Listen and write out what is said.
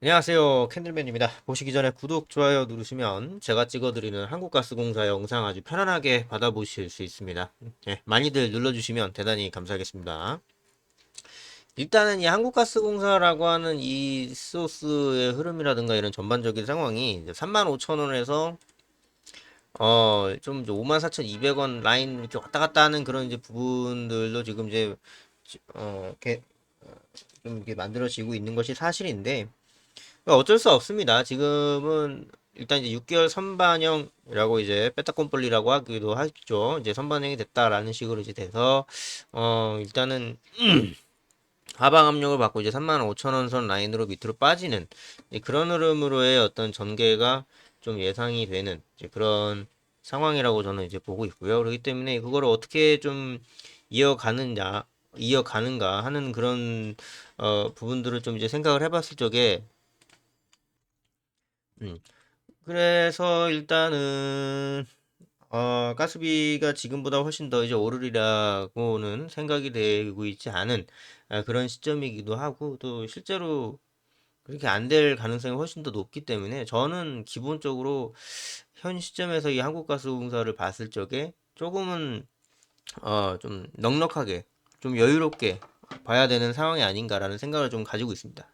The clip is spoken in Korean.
안녕하세요. 캔들맨입니다. 보시기 전에 구독 좋아요 누르시면 제가 찍어드리는 한국가스공사 영상 아주 편안하게 받아보실 수 있습니다. 예, 많이들 눌러주시면 대단히 감사하겠습니다. 일단은 이 한국가스공사라고 하는 이 소스의 흐름이라든가 이런 전반적인 상황이 35,000원에서 어, 좀 54,200원 라인 이렇게 왔다 갔다 하는 그런 이제 부분들도 지금 이제 어, 이렇게 어, 좀 이렇게 만들어지고 있는 것이 사실인데 어쩔 수 없습니다. 지금은 일단 이제 6개월 선반영이라고 이제 빼타꼼벌리라고 하기도 하죠. 이제 선반영이 됐다라는 식으로 이제 돼서 어 일단은 하방 압력을 받고 이제 35,000원 선 라인으로 밑으로 빠지는 그런 흐름으로의 어떤 전개가 좀 예상이 되는 그런 상황이라고 저는 이제 보고 있고요. 그렇기 때문에 그거를 어떻게 좀 이어가느냐, 이어가는가 하는 그런 어 부분들을 좀 이제 생각을 해봤을 적에 음. 그래서 일단은 어, 가스비가 지금보다 훨씬 더 이제 오르리라고는 생각이 되고 있지 않은 아, 그런 시점이기도 하고 또 실제로 그렇게 안 될 가능성이 훨씬 더 높기 때문에 저는 기본적으로 현 시점에서 이 한국가스공사를 봤을 적에 조금은 어, 좀 넉넉하게 좀 여유롭게 봐야 되는 상황이 아닌가라는 생각을 좀 가지고 있습니다.